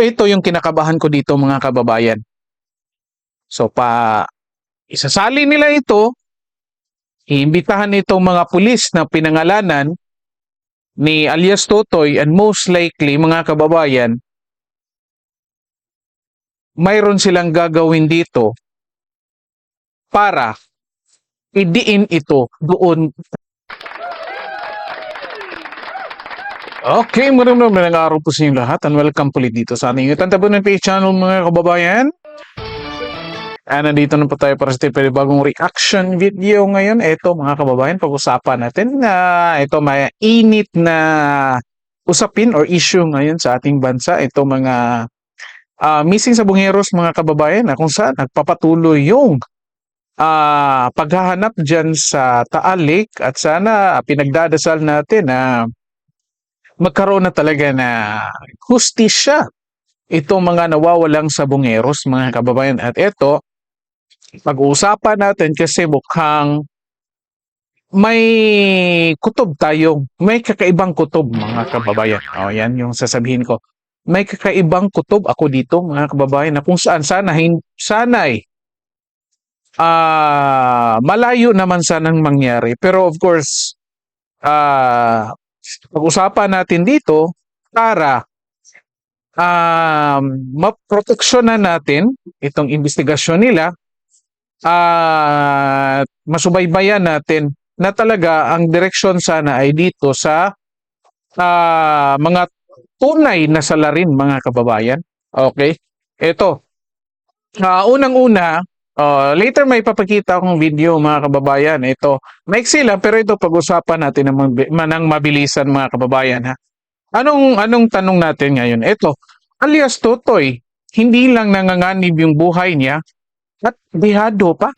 Ito yung kinakabahan ko dito mga kababayan. So pa isasali nila ito, iimbitahan itong mga pulis na pinangalanan ni alias Totoy and most likely mga kababayan, mayroon silang gagawin dito para idiin ito doon. Okay, maraming maraming araw po sa inyo lahat and welcome ulit dito sa ating YouTube Tabunan PH channel mga kababayan. Ah, nandito na po tayo para sa tayo bagong reaction video ngayon. Ito mga kababayan, pag-usapan natin na ito may init na usapin or issue ngayon sa ating bansa. Ito mga ah, missing sa bungeros mga kababayan na kung saan nagpapatuloy yung ah, paghahanap dyan sa Taal Lake at sana pinagdadasal natin na magkaroon na talaga na hustisya itong mga nawawalang sabungeros mga kababayan. At ito, pag-uusapan natin kasi mukhang may kutob tayo. May kakaibang kutob mga kababayan. O yan yung sasabihin ko. May kakaibang kutob ako dito mga kababayan na kung saan sana, hin- sana ay ah malayo naman sanang mangyari. Pero of course, ah pag-usapan natin dito para um, maproteksyonan natin itong investigasyon nila at masubaybayan natin na talaga ang direksyon sana ay dito sa ah, mga tunay na salarin mga kababayan. Okay? Ito. Ah, unang-una, ah, later may papakita akong video mga kababayan. Ito, maiksi lang pero ito pag-usapan natin ng, manang mabilisan mga kababayan ha. Anong anong tanong natin ngayon? Ito, alias Totoy, hindi lang nanganganib yung buhay niya at dehado pa.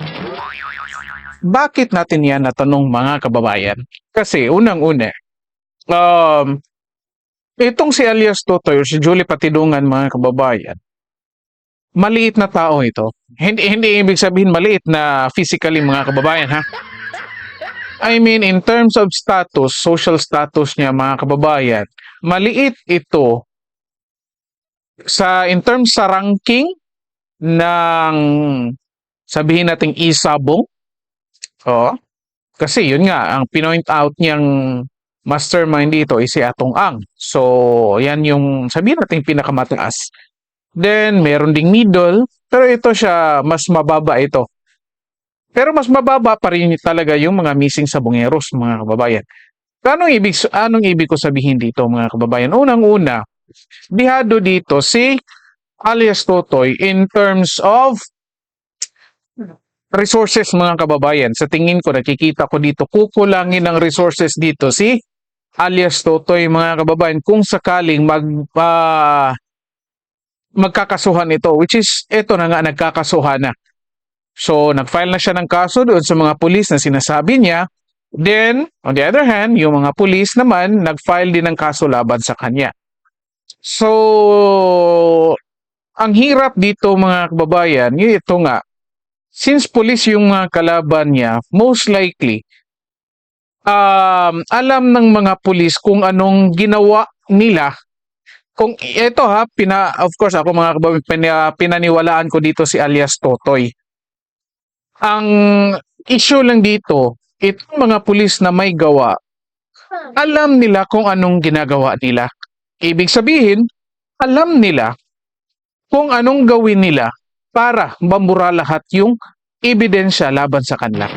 Bakit natin yan natanong mga kababayan? Kasi unang-una, um, itong si alias Totoy si Julie Patidungan mga kababayan, maliit na tao ito. Hindi, hindi ibig sabihin maliit na physically mga kababayan ha. I mean, in terms of status, social status niya mga kababayan, maliit ito sa in terms sa ranking ng sabihin nating isabong. Oh, kasi yun nga, ang pinoint out niyang mastermind dito is si Atong Ang. So, yan yung sabihin natin pinakamataas. Then, meron ding middle, pero ito siya, mas mababa ito. Pero mas mababa pa rin talaga yung mga missing sa bungeros, mga kababayan. Anong ibig, anong ibig ko sabihin dito, mga kababayan? Unang-una, dihado dito si alias Totoy in terms of resources, mga kababayan. Sa tingin ko, nakikita ko dito, kukulangin ng resources dito si alias Totoy, mga kababayan, kung sakaling mag, ah, magkakasuhan ito, which is, ito na nga, nagkakasuhan na. So, nag-file na siya ng kaso doon sa mga pulis na sinasabi niya. Then, on the other hand, yung mga pulis naman, nag-file din ng kaso laban sa kanya. So, ang hirap dito mga kababayan, yun ito nga, since pulis yung mga kalaban niya, most likely, um, alam ng mga pulis kung anong ginawa nila kung ito ha, pina, of course ako mga kababayan, pina- pinaniwalaan ko dito si alias Totoy. Ang issue lang dito, itong mga pulis na may gawa, alam nila kung anong ginagawa nila. Ibig sabihin, alam nila kung anong gawin nila para mambura lahat yung ebidensya laban sa kanila.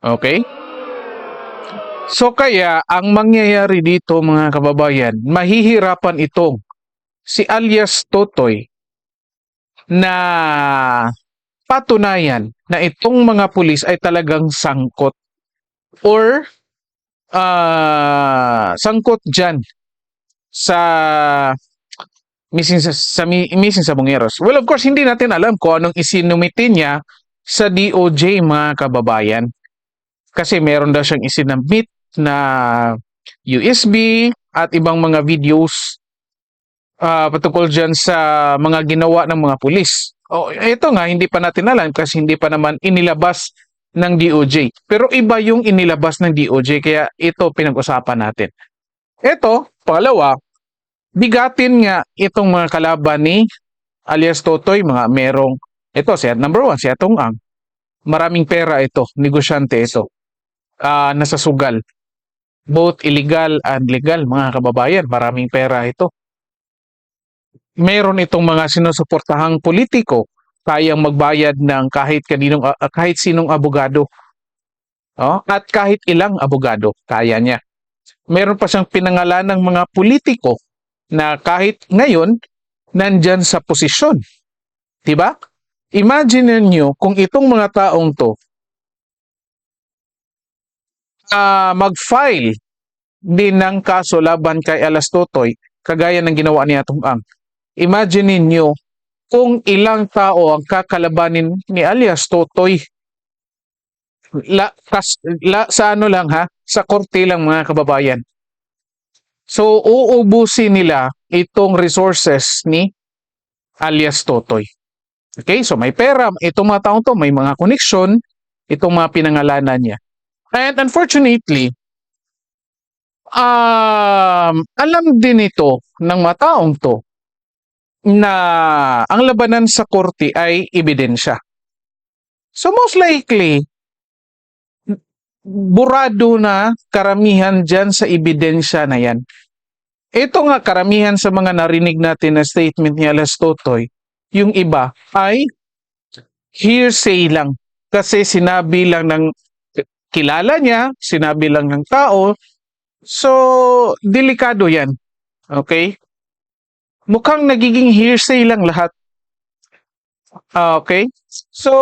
Okay? So kaya, ang mangyayari dito mga kababayan, mahihirapan itong si alias Totoy na patunayan na itong mga pulis ay talagang sangkot or ah sangkot dyan sa missing sa, sa mi- missing sa Bungeros. Well, of course, hindi natin alam kung anong isinumite niya sa DOJ mga kababayan. Kasi meron daw siyang isinabit na USB at ibang mga videos ah, patungkol dyan sa mga ginawa ng mga pulis. Oh, ito nga, hindi pa natin alam kasi hindi pa naman inilabas ng DOJ. Pero iba yung inilabas ng DOJ kaya ito pinag-usapan natin. Ito, pangalawa, bigatin nga itong mga kalaban ni alias Totoy, mga merong, ito, si number one, si Atong Ang. Maraming pera ito, negosyante ito. Ah, nasa sugal. Both illegal and legal, mga kababayan, maraming pera ito. Meron itong mga sinusuportahang politiko, kayang magbayad ng kahit kaninong ah, kahit sinong abogado. Oh, at kahit ilang abogado, kaya niya. Meron pa siyang pinangalan ng mga politiko na kahit ngayon nandyan sa posisyon. 'Di ba? Imagine niyo kung itong mga taong to ah, mag-file din ng kaso laban kay Alas Totoy kagaya ng ginawa ni Atong Ang. Imagine niyo kung ilang tao ang kakalabanin ni alias Totoy. La, kas, la, sa ano lang ha? Sa korte lang mga kababayan. So, uubusin nila itong resources ni alias Totoy. Okay, so may pera, itong mga taong to, may mga connection, itong mga pinangalanan niya. And unfortunately, um, alam din ito ng mga taong to na ang labanan sa korte ay ebidensya. So most likely, burado na karamihan dyan sa ebidensya na yan. Ito nga karamihan sa mga narinig natin na statement ni Alas Totoy, yung iba ay hearsay lang. Kasi sinabi lang ng kilala niya, sinabi lang ng tao. So, delikado yan. Okay? Mukhang nagiging hearsay lang lahat. Ah, Okay? So,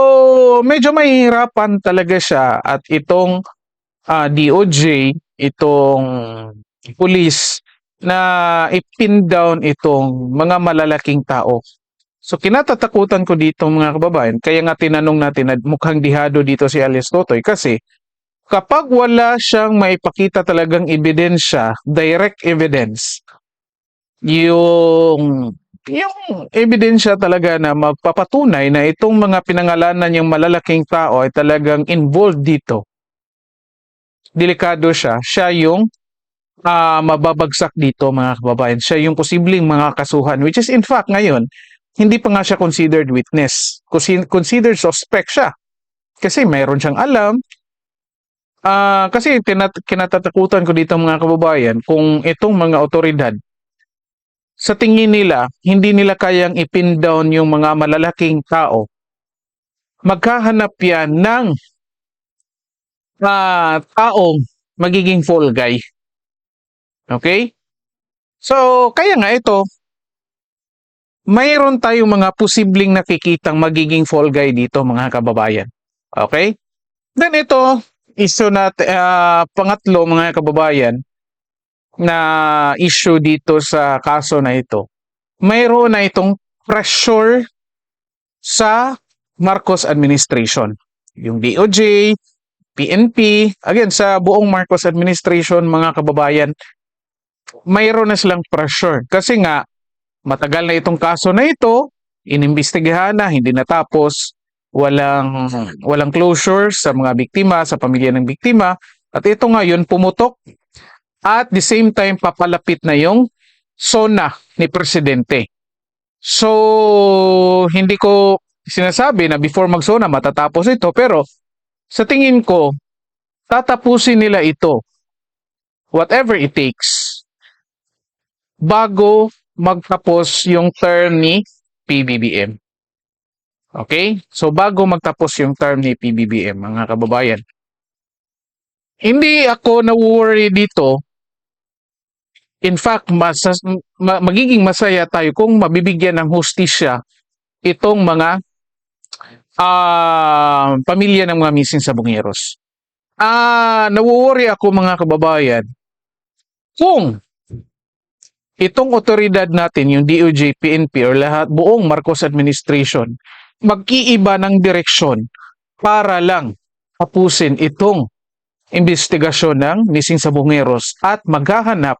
medyo mahihirapan talaga siya at itong ah, DOJ, itong police na ipin down itong mga malalaking tao. So kinatatakutan ko dito mga kababayan, kaya nga tinanong natin na mukhang dihado dito si Alice Totoy kasi kapag wala siyang maipakita talagang ebidensya, direct evidence, yung yung ebidensya talaga na magpapatunay na itong mga pinangalanan niyang malalaking tao ay talagang involved dito. Delikado siya. Siya yung ah, mababagsak dito mga kababayan. Siya yung posibleng mga kasuhan which is in fact ngayon hindi pa nga siya considered witness. Consi- Considered suspect siya. Kasi mayroon siyang alam. Ah, kasi tinat- kinatatakutan ko dito mga kababayan kung itong mga otoridad sa tingin nila, hindi nila kayang ipin down yung mga malalaking tao. Maghahanap yan ng ah, taong magiging fall guy. Okay? So, kaya nga ito, mayroon tayong mga posibleng nakikitang magiging fall guy dito mga kababayan. Okay? Then ito, iso na ah, pangatlo mga kababayan na issue dito sa kaso na ito. Mayroon na itong pressure sa Marcos administration. Yung DOJ, PNP, again sa buong Marcos administration mga kababayan, mayroon na silang pressure. Kasi nga, matagal na itong kaso na ito, inimbestigahan na, hindi natapos, walang, walang closure sa mga biktima, sa pamilya ng biktima, at ito ngayon pumutok. At the same time papalapit na yung SONA ni Presidente. So, hindi ko sinasabi na before mag-SONA matatapos ito, pero sa tingin ko, tatapusin nila ito, whatever it takes, bago magtapos yung term ni PBBM. Okay? So, bago magtapos yung term ni PBBM, mga kababayan, hindi ako na-worry dito. In fact, masas, ma- magiging masaya tayo kung mabibigyan ng hustisya itong mga ah pamilya ng mga missing sa Bungeros. Ah, nawo-worry ako mga kababayan kung itong otoridad natin, yung DOJ, PNP, or lahat, buong Marcos administration, magkiiba ng direksyon para lang tapusin itong investigasyon ng missing sa Bungeros at maghahanap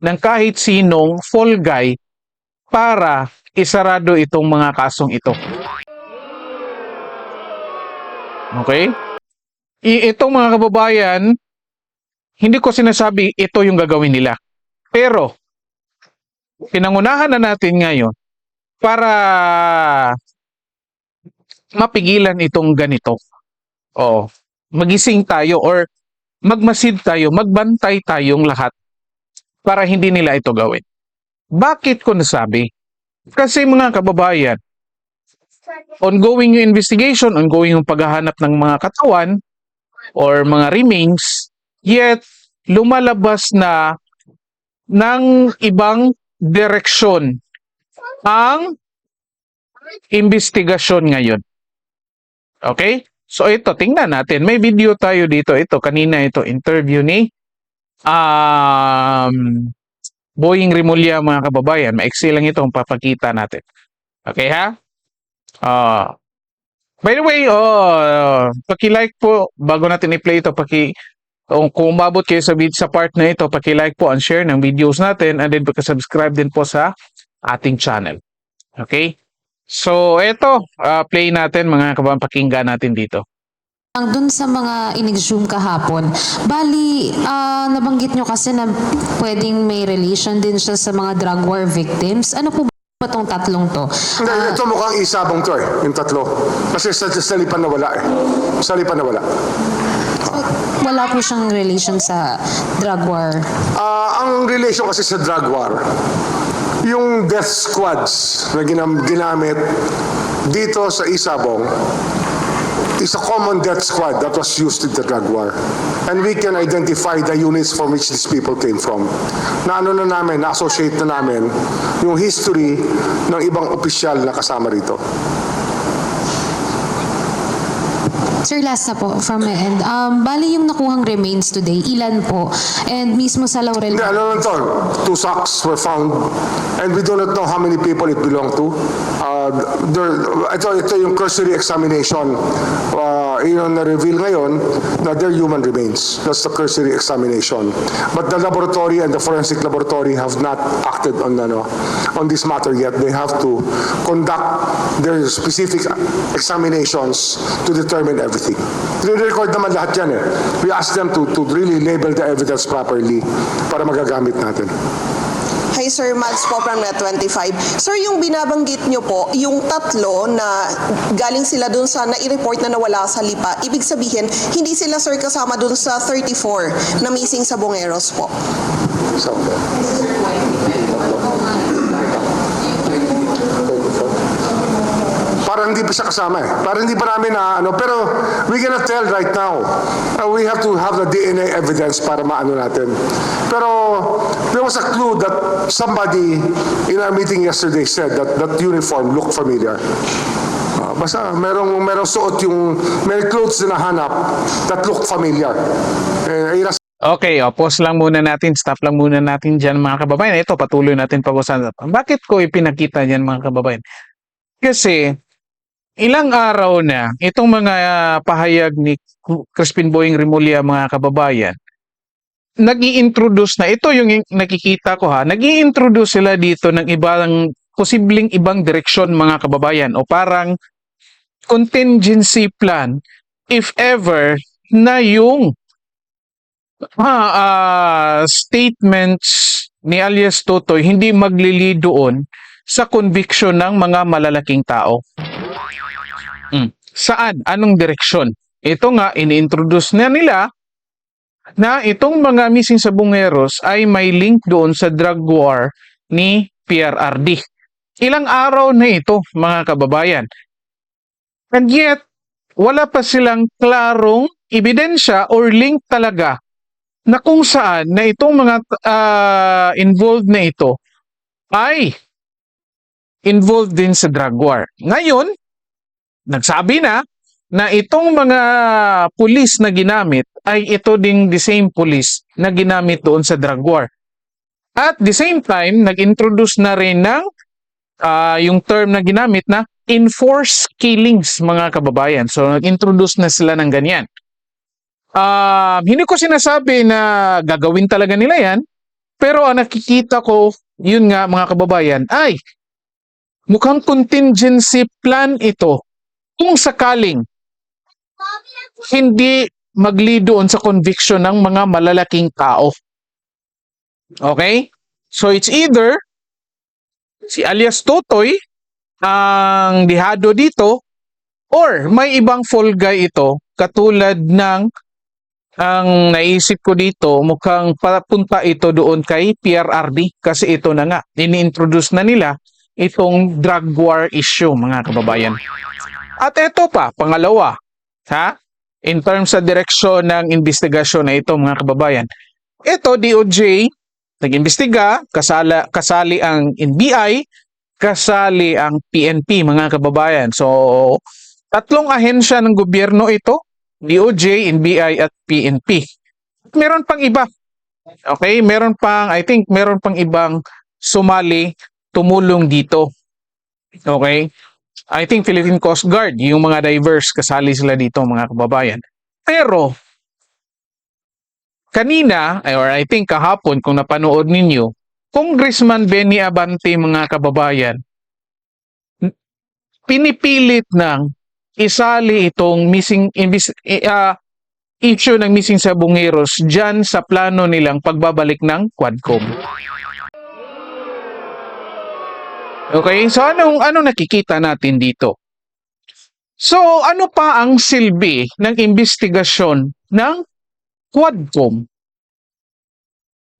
ng kahit sinong fall guy para isarado itong mga kasong ito. Okay? I- itong mga kababayan, hindi ko sinasabi ito yung gagawin nila. Pero, pinangunahan na natin ngayon para mapigilan itong ganito. Oo. Magising tayo or magmasid tayo, magbantay tayong lahat para hindi nila ito gawin. Bakit ko nasabi? Kasi mga kababayan, ongoing yung investigation, ongoing yung paghahanap ng mga katawan or mga remains, yet lumalabas na ng ibang direksyon ang investigasyon ngayon. Okay? So ito, tingnan natin. May video tayo dito. Ito, kanina ito, interview ni um, Boying Rimulya mga kababayan. Maiksi lang ito ang papakita natin. Okay ha? Ah. by the way, oh, paki-like po bago natin i-play ito, paki kung, kung umabot kayo sa vid sa part na ito, paki-like po and share ng videos natin and then paki-subscribe din po sa ating channel. Okay? So, eto, ah, play natin mga kababayan, pakinggan natin dito. Ang dun sa mga in-exhume kahapon, bali, ah, nabanggit nyo kasi na pwedeng may relation din siya sa mga drug war victims. Ano po ba itong tatlong to? Hindi, ito mukhang isabong to eh, yung tatlo. Kasi sa, sa lipan na wala eh. Sa lipan na wala. Wala po siyang relation sa drug war. Ah, ang relation kasi sa drug war, yung death squads na ginam, ginamit dito sa Isabong is a common death squad that was used in the drug war. And we can identify the units from which these people came from. Na ano na namin, na-associate na namin yung history ng ibang opisyal na kasama rito. Sir, last na po from my end. Um, bali yung nakuhang remains today, ilan po? And mismo sa Laurel, Hindi, ano lang to, two socks were found and we do not know how many people it belonged to. Uh, there, ito, ito yung cursory examination. Uh, yun na-reveal ngayon na they're human remains. That's the cursory examination. But the laboratory and the forensic laboratory have not acted on, ano, on this matter yet. They have to conduct their specific examinations to determine everything. Re-record naman lahat yan eh. We ask them to, to really label the evidence properly para magagamit natin. Hi Sir Mads po from Net25. Sir, yung binabanggit nyo po, yung tatlo na galing sila dun sa nai-report na nawala sa lipa, ibig sabihin, hindi sila sir kasama dun sa 34 na missing sa Bongeros po. So, Parang hindi pa siya kasama eh. Parang hindi pa namin na ano. Pero we cannot tell right now. Uh, we have to have the DNA evidence para maano natin. Pero there was a clue that somebody in our meeting yesterday said that that uniform looked familiar. Uh, basta merong merong suot yung may clothes na nahanap that looked familiar. Eh, ang Okay, o, pause lang muna natin, stop lang muna natin dyan mga kababayan. Ito, patuloy natin pag-usapan. Bakit ko ipinakita yan mga kababayan? Kasi, ilang araw na, itong mga ah, pahayag ni Crispin Boying Rimulya mga kababayan, nag introduce na, ito yung nakikita ko ha, nag introduce sila dito ng ibang, posibleng ibang direksyon mga kababayan o parang contingency plan if ever na yung ah, ah, statements ni alias Totoy hindi maglili doon sa conviction ng mga malalaking tao. Mm. Saan? Anong direksyon? Ito nga, ini-introduce na nila na itong mga missing sa bungeros ay may link doon sa drug war ni PRRD. Ilang araw na ito, mga kababayan. And yet, wala pa silang klarong ebidensya or link talaga na kung saan na itong mga ah, involved na ito ay involved din sa drug war. Ngayon, nagsabi na na itong mga pulis na ginamit ay ito ding the same pulis na ginamit doon sa drug war. At the same time, nag-introduce na rin ng ah, yung term na ginamit na enforced killings mga kababayan. So nag-introduce na sila ng ganyan. Ah, hindi ko sinasabi na gagawin talaga nila yan, pero ang nakikita ko, yun nga mga kababayan, ay mukhang contingency plan ito kung sakaling hindi magli doon sa conviction ng mga malalaking tao. Okay? So it's either si alias Totoy ang dihado dito or may ibang fall guy ito katulad ng ang naisip ko dito mukhang papunta ito doon kay PRRD kasi ito na nga ini-introduce na nila itong drug war issue mga kababayan. At ito pa, pangalawa, ha? In terms sa direksyon ng investigasyon na ito mga kababayan. Ito DOJ nag-imbestiga, kasala, kasali ang NBI, kasali ang PNP mga kababayan. So, tatlong ahensya ng gobyerno ito, DOJ, NBI at PNP. At meron pang iba. Okay, meron pang I think meron pang ibang sumali tumulong dito. Okay? I think Philippine Coast Guard, yung mga divers kasali sila dito mga kababayan. Pero kanina or I think kahapon kung napanood ninyo, Congressman Benny Abante mga kababayan pinipilit ng isali itong missing ah, issue ng missing sa Bungeros dyan sa plano nilang pagbabalik ng Quadcom. Okay, so anong anong nakikita natin dito? So ano pa ang silbi ng investigasyon ng Quadcom?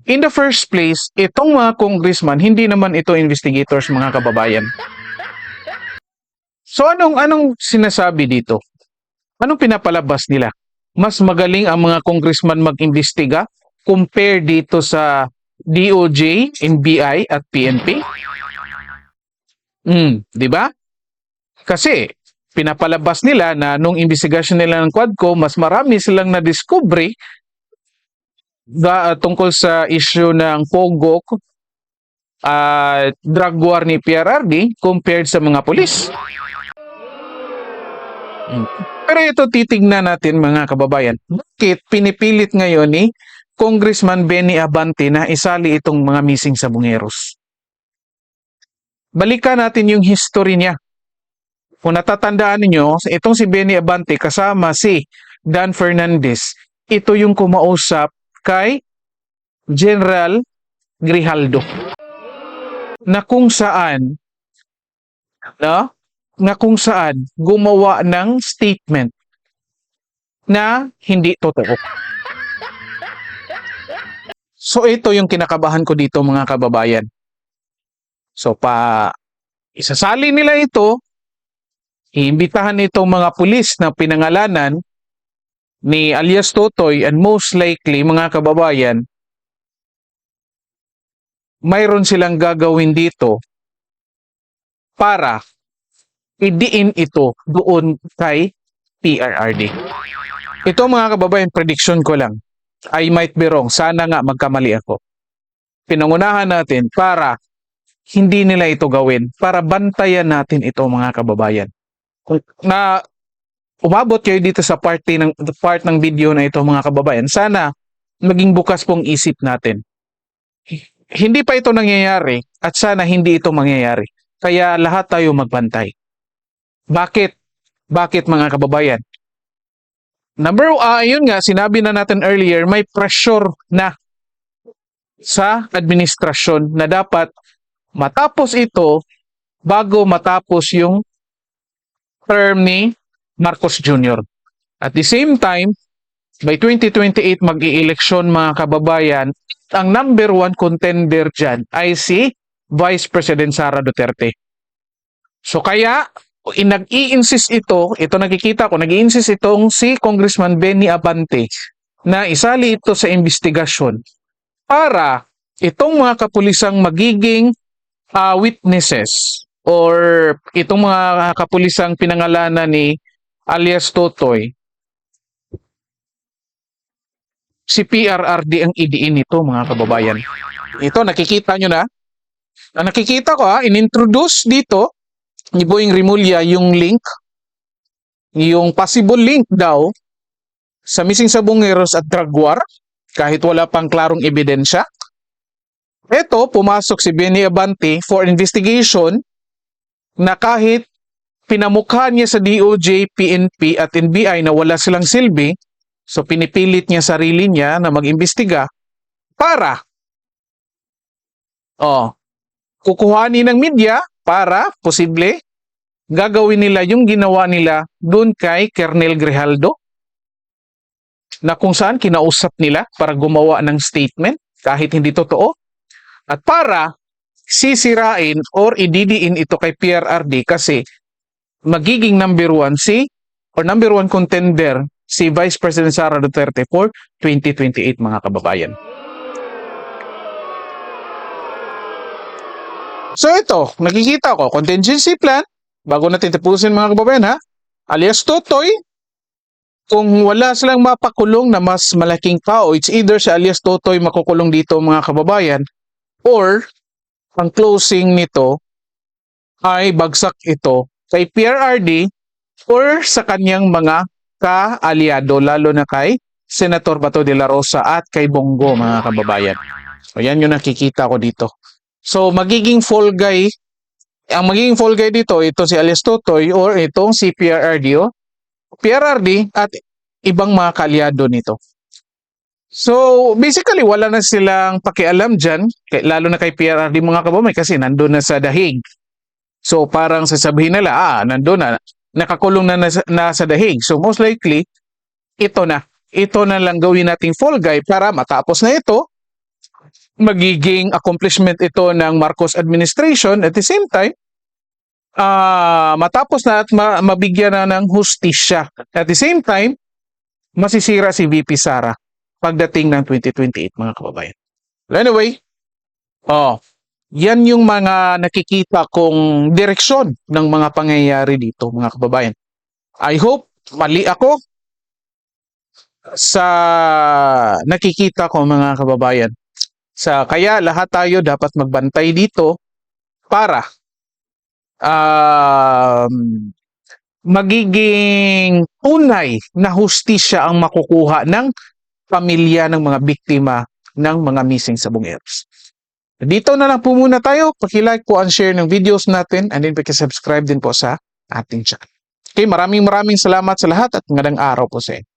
In the first place, itong mga congressman, hindi naman ito investigators mga kababayan. So anong anong sinasabi dito? Anong pinapalabas nila? Mas magaling ang mga congressman mag-imbestiga compare dito sa DOJ, NBI at PNP? Hmm, 'di ba? Kasi pinapalabas nila na nung investigasyon nila ng Quadco, mas marami silang na-discovery ga, tungkol sa issue ng Pogo at drug war ni PRRD compared sa mga pulis. Mm. Pero ito titignan natin mga kababayan. Bakit pinipilit ngayon ni Congressman Benny Abante na isali itong mga missing sa Bungeros? Balikan natin yung history niya. Kung natatandaan niyo, itong si Benny Abante kasama si Dan Fernandez, ito yung kumausap kay General Grijaldo na kung saan no? na kung saan gumawa ng statement na hindi totoo. So ito yung kinakabahan ko dito mga kababayan. So pa isasali nila ito, iimbitahan itong mga pulis na pinangalanan ni alias Totoy and most likely mga kababayan, mayroon silang gagawin dito para idiin ito doon kay PRRD. Ito mga kababayan, prediction ko lang. I might be wrong. Sana nga magkamali ako. Pinangunahan natin para hindi nila ito gawin. Para bantayan natin ito mga kababayan. Na umabot kayo dito sa party ng part ng video na ito mga kababayan. Sana maging bukas pong isip natin. Hindi pa ito nangyayari at sana hindi ito mangyayari. Kaya lahat tayo magbantay. Bakit? Bakit mga kababayan? Number, ah yun nga, sinabi na natin earlier, may pressure na sa administrasyon na dapat matapos ito bago matapos yung term ni Marcos Jr. At the same time, by 2028 mag-i-eleksyon mga kababayan, ang number one contender dyan ay si Vice President Sara Duterte. So kaya, in- nag-i-insist ito, ito nakikita ko, nag-i-insist itong si Congressman Benny Abante na isali ito sa investigasyon para itong mga kapulisang magiging ah, witnesses or itong mga kapulisang pinangalanan ni alias Totoy, si PRRD ang idiin nito mga kababayan. Ito, nakikita nyo na. Ang nakikita ko ha, in-introduce dito ni Boying Rimulya yung link, yung possible link daw sa missing sa Bungeros at drug war, kahit wala pang klarong ebidensya. Ito, pumasok si Benny Abante for investigation na kahit pinamukha niya sa DOJ, PNP at NBI na wala silang silbi, so pinipilit niya sarili niya na mag-imbestiga para oh, kukuhanin ng media para posible gagawin nila yung ginawa nila doon kay Kernel Grijaldo na kung saan kinausap nila para gumawa ng statement kahit hindi totoo at para sisirain or ididiin ito kay PRRD kasi magiging number one si or number one contender si Vice President Sara Duterte for 2028 mga kababayan. So ito, nakikita ko, contingency plan, bago natin tapusin mga kababayan ha, alias Totoy, kung wala silang mapakulong na mas malaking tao, it's either si alias Totoy makukulong dito mga kababayan, or ang closing nito ay bagsak ito kay PRRD or sa kanyang mga ka-aliado, lalo na kay Senator Bato de la Rosa at kay Bongo mga kababayan. So yan yung nakikita ko dito. So magiging fall guy, ang magiging fall guy dito, ito si alias Totoy or itong si PRRD o PRRD at ibang mga kaalyado nito. So basically wala na silang pakialam dyan, lalo na kay PRRD mga kabamay kasi nandun na sa dahig. So parang sasabihin nila, ah, nandun na, nakakulong na, na, na sa dahig. So most likely, ito na. Ito na lang gawin nating fall guy para matapos na ito, magiging accomplishment ito ng Marcos administration at the same time ah matapos na at ma- mabigyan na ng hustisya at the same time masisira si VP Sara pagdating ng 2028 mga kababayan. Well, anyway, oh, yan yung mga nakikita kong direksyon ng mga pangyayari dito mga kababayan. I hope mali ako sa nakikita ko mga kababayan. Sa kaya lahat tayo dapat magbantay dito para um, magiging tunay na hustisya ang makukuha ng pamilya ng mga biktima ng mga missing sa Bungeros. Dito na lang po muna tayo. Paki-like po and share ng videos natin and then paki-subscribe din po sa ating channel. Okay, maraming maraming salamat sa lahat at magandang araw po sa inyo.